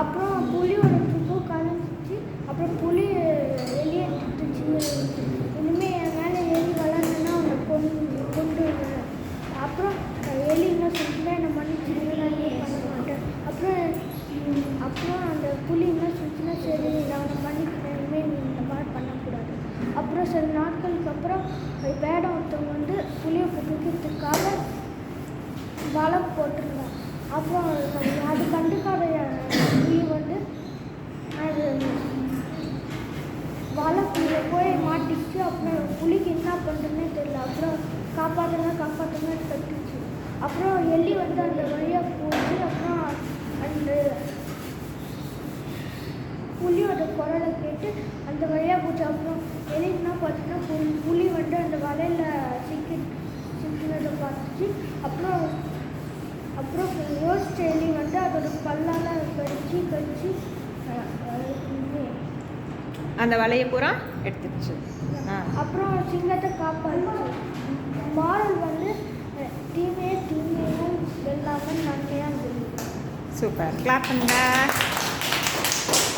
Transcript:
அப்புறம் புலியோட துப்பு கலந்துச்சு அப்புறம் புலி வெளியே எடுத்துச்சு இனிமேல் என் மேலே எலி வளர்ந்தேன்னா அவனை கொண்டு கொண்டு வருவேன். அப்புறம் எலி என்ன சொல்லிச்சுன்னா என்னை மன்னிச்சு நான் இனிமே பண்ண மாட்டேன். அப்புறம் அப்புறம் அந்த புலி என்ன சொல்லிச்சுன்னா சரி நான் அவனை மன்னிக்கிறேன். இனிமேல் நீ இந்த மாதிரி பண்ணக்கூடாது. அப்புறம் சில நாட்களுக்கு அப்புறம் வேடம் ஒருத்தவங்க வந்து புளியை பிடிக்கிறதுக்காக வலை போட்டிருந்தோம் அப்புறம் அது கண்டு புலி வந்து அது வலைக்குள்ளே போய் மாட்டிச்சு அப்புறம் புலிக்கு என்ன பண்ணுறதுனே தெரியல அப்புறம் காப்பாற்றுங்க காப்பாற்றுங்க கட்டுச்சு அப்புறம் எலி வந்து அந்த வழியாக போச்சு. அப்புறம் அந்த புலியோட குரலை கேட்டு அந்த வழியாக போச்சு. அப்புறம் எலி என்ன பார்த்துன்னா புலி புலி வந்து அந்த வலையில் சிக்கி சிக்கினதை பார்த்துச்சு. அப்புறம் அப்புறம் யோசிச்ச எலி வந்து அதோட பல்லால் கடிச்சு கடிச்சு அந்த வலையை பூரா எடுத்துச்சு ஆ. அப்புறம் சிங்கத்தை காப்பாடுச்சு Super, klappen daar.